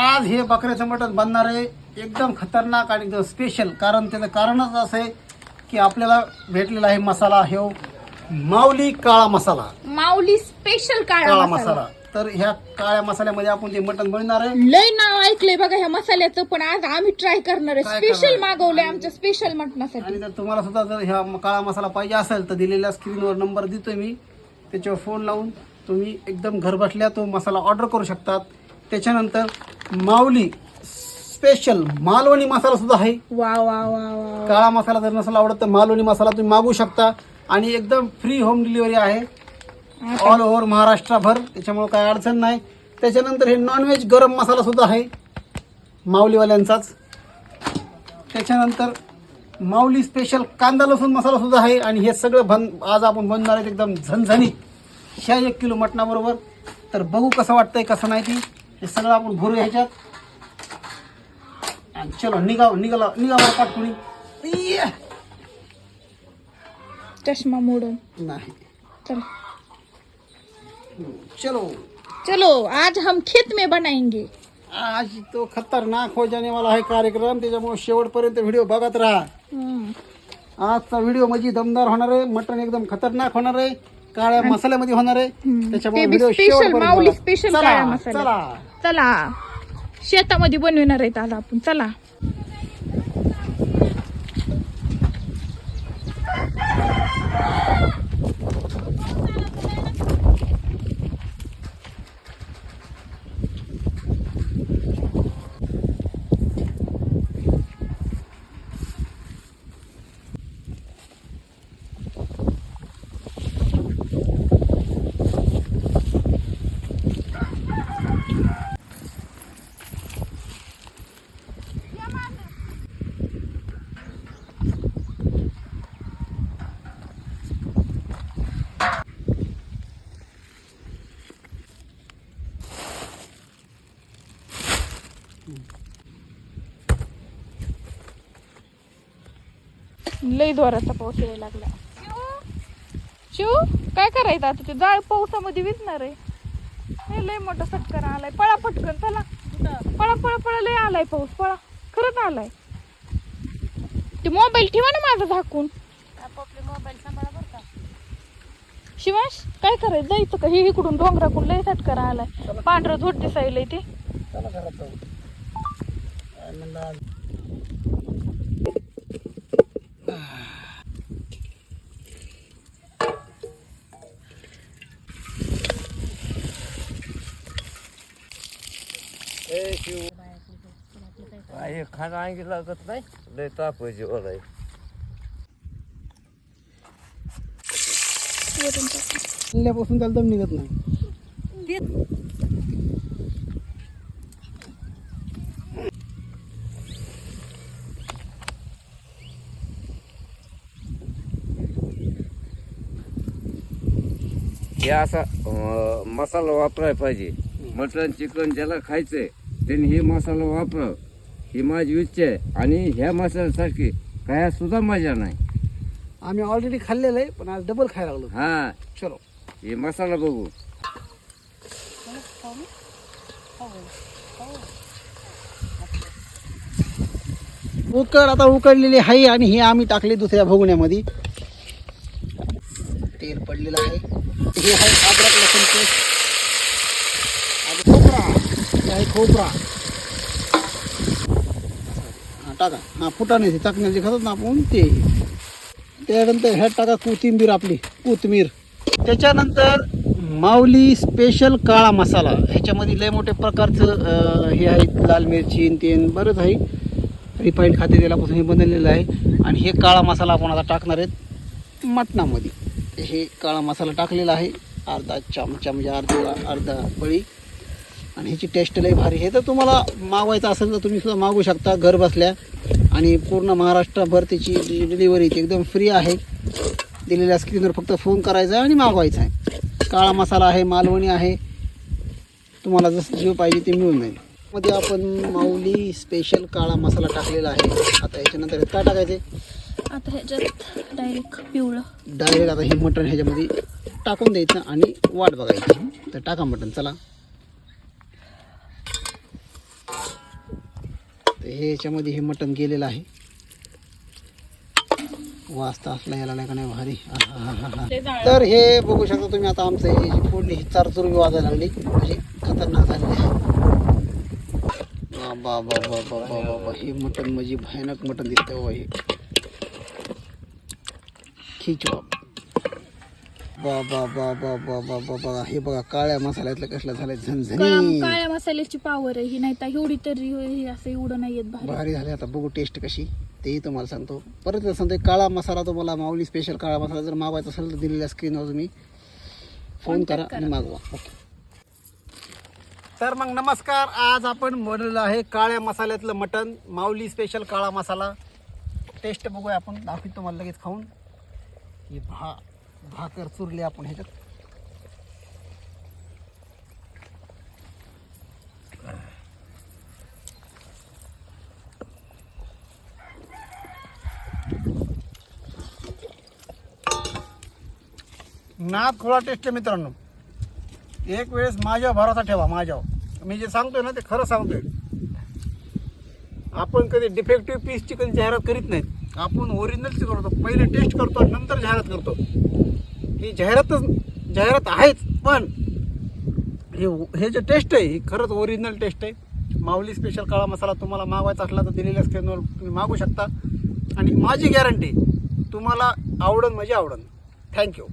आज हे बकऱ्याचं मटण बनणार आहे. एकदम खतरनाक आणि एकदम स्पेशल कारण त्याचं कारणच असं आहे की आपल्याला भेटलेला आहे मसाला हे माऊली काळा मसाला. माऊली स्पेशल काळा मसाला. तर ह्या काळ्या मसाल्यामध्ये आपण ते मटण बनणार आहे. लय नाव ऐकलंय बघा ह्या मसाल्याचं पण आज आम्ही ट्राय करणार आहे. काय स्पेशल करणार? मागवलंय आमच्या स्पेशल मटणासाठी. आणि जर तुम्हाला सुद्धा जर ह्या म- काळा मसाला पाहिजे असेल तर दिलेल्या स्क्रीनवर नंबर देतोय मी. त्याच्यावर फोन लावून तुम्ही एकदम घरबसल्या तो मसाला ऑर्डर करू शकतात. त्याच्यानंतर माऊली स्पेशल मालवणी मसाला सुद्धा आहे. वा वा वा वा काळा मसाला जर नसेल आवडत तर मालवणी मसाला तुम्ही मागू शकता. आणि एकदम फ्री होम डिलिव्हरी आहे. ऑल ओव्हर महाराष्ट्रभर. त्याच्यामुळे काय अडचण नाही. त्याच्यानंतर हे नॉनव्हेज गरम मसाला सुद्धा आहे. माऊलीवाल्यांचाच. त्याच्यानंतर माऊली स्पेशल कांदा लसूण मसाला सुद्धा आहे. आणि हे सगळं बन आज आपण बनणार आहेत एकदम झणझणीत. ह्या एक किलो मटणाबरोबर. तर बघू कसं वाटतंय कसं नाही ती. हे सगळं आपण भरू ह्याच्यात. आणि चलो निघाव निघाला निघावा पाठकुणी. चष्मा मोडून. नाही. चलो. चलो. चलो आज हम खेत में बनाएंगे. आज तो खतरनाक हो जाने वाला है कार्यक्रम त्याच्यामुळे शेवटपर्यंत व्हिडिओ बघत राहा. आजचा व्हिडिओ म्हणजे दमदार होणार आहे मटण एकदम खतरनाक होणार आहे. काळ्या मसाल्यामध्ये होणार आहे. त्याच्यामुळे व्हिडिओ शेवटपर्यंत माऊली बघा. special चला, मसाला. चला चला शेतामध्ये बनविणार आहेत आज आपण चला लई जोराचा पाऊस यायला लागला. शिव काय करायचं आता? ते जाळ पावसामध्ये विजणार आहे. हे लय मोठा फटकन आलाय. पळा फटकन चला. पळा पळा पळा लय आलाय पाऊस. पळा. खरंच आलाय. ते मोबाईल ठेवा ना माझा झाकून. शिवाश काय करायचं? जायचं का? हे इकडून डोंगराकडून लय सटकर आलाय. पांढरं झोट दिसायलंय ते. आहे खाणं अंगी लागत नाही? लय तापायची ओलाय खाल्ल्यापासून त्याला दम निघत नाही. हे असा मसाला वापरायला पाहिजे. मटण चिकन ज्याला खायचंय त्यांनी हे मसाला वापराव ही माझी इच्छा आहे. आणि ह्या मसाल्यासारखी काय सुद्धा मजा नाही. आम्ही ऑलरेडी खाल्लेलं आहे पण आज डबल खायला लागलो. हा. चलो. हे मसाला बघू. उकड आता उकडलेली आहे आणि हे आम्ही टाकले दुसऱ्या भोगण्यामध्ये. तेल पडलेलं आहे. हे आहे अद्रक लसूण पेस्ट आणि खोबरा हे आहे खोबरा हा टाका. हा फुटाणे चाकण्याची खातात ना आपण ते. त्यानंतर ह्यात टाका कोथिंबीर आपली कोथिंबीर त्याच्यानंतर माऊली स्पेशल काळा मसाला. ह्याच्यामध्ये लय मोठ्या प्रकारचं हे आहे लाल मिरची तेन बरंच आहे. रिफाईंड खाते तेलापासून हे बनवलेलं आहे. आणि हे काळा मसाला आपण आता टाकणार आहेत मटणामध्ये. हे काळा मसाला टाकलेला आहे. अर्धा चमचा म्हणजे अर्धा अर्धा पळी आणि ह्याची टेस्ट लई भारी. हे तर तुम्हाला मागवायचं असेल तर तुम्ही सुद्धा मागू शकता. घर बसल्या. आणि पूर्ण महाराष्ट्रभर त्याची डिलिव्हरी एकदम फ्री आहे. दिलेल्या स्क्रीनवर फक्त फोन करायचा आहे आणि मागवायचा आहे. काळा मसाला आहे मालवणी आहे. तुम्हाला जसं जीव पाहिजे ते मिळून जाईल. मध्ये आपण माऊली स्पेशल काळा मसाला टाकलेला आहे. आता याच्यानंतर काय टाकायचे? आता ह्याच्यात डायरेक्ट पिवळं. डायरेक्ट आता हे मटण ह्याच्यामध्ये टाकून द्यायचं आणि वाट बघायची. तर टाका मटण चला. हे याच्यामध्ये हे मटण गेलेलं आहे. वाजता असला याला नाही का नाही भारी. तर हे बघू शकता तुम्ही आता आमचं हे जी फोडणी ही चारचुरबी वाजायला लागली. म्हणजे खतरनाक झालेली आहे. बा बा बा बा बा बा हे मटण म्हणजे भयानक मटण दिसतं हो बाबा हे खिच बा बा बा बा बा बा बा बा हे बघा काळ्या मसाल्यातलं कसलं झालंय काळा- झणझणी काळ्या मसाल्याची पावर आहे ही नाही तर एवढी तरी हे असं एवढं नाही येत भारी भारी झाले. आता बघू टेस्ट कशी. तेही तुम्हाला सांगतो. परत एकदा सांगतो काळा मसाला तुम्हाला माऊली स्पेशल काळा मसाला जर मागवायचा असेल तर दिलेल्या स्क्रीनवर तुम्ही फोन करा आणि मागवा. ओके तर मग नमस्कार. आज आपण बनवलं आहे काळ्या मसाल्यातलं मटण माऊली स्पेशल काळा मसाला. टेस्ट बघूया आपण. दाखवतो तुम्हाला लगेच खाऊन. ही भा भाकर चुरली आपण ह्याच्यात. नाद खोळा टेस्ट आहे मित्रांनो. एक वेळेस माझ्यावर भरोसा ठेवा माझ्यावर. मी जे सांगतोय ना ते खरं सांगतोय. आपण कधी डिफेक्टिव्ह पीसची कधी जाहिरात करीत नाहीत. आपण ओरिजिनलची करतो पहिले टेस्ट करतो नंतर जाहिरात करतो. ही जाहिरातच जाहिरात आहेच पण हे हे जे टेस्ट आहे ही खरंच ओरिजिनल टेस्ट आहे. माऊली स्पेशल काळा मसाला तुम्हाला मागवायचा असला तर दिलेल्या स्क्रीनवर तुम्ही मागू शकता. आणि माझी गॅरंटी तुम्हाला आवडन म्हणजे आवडन. थँक्यू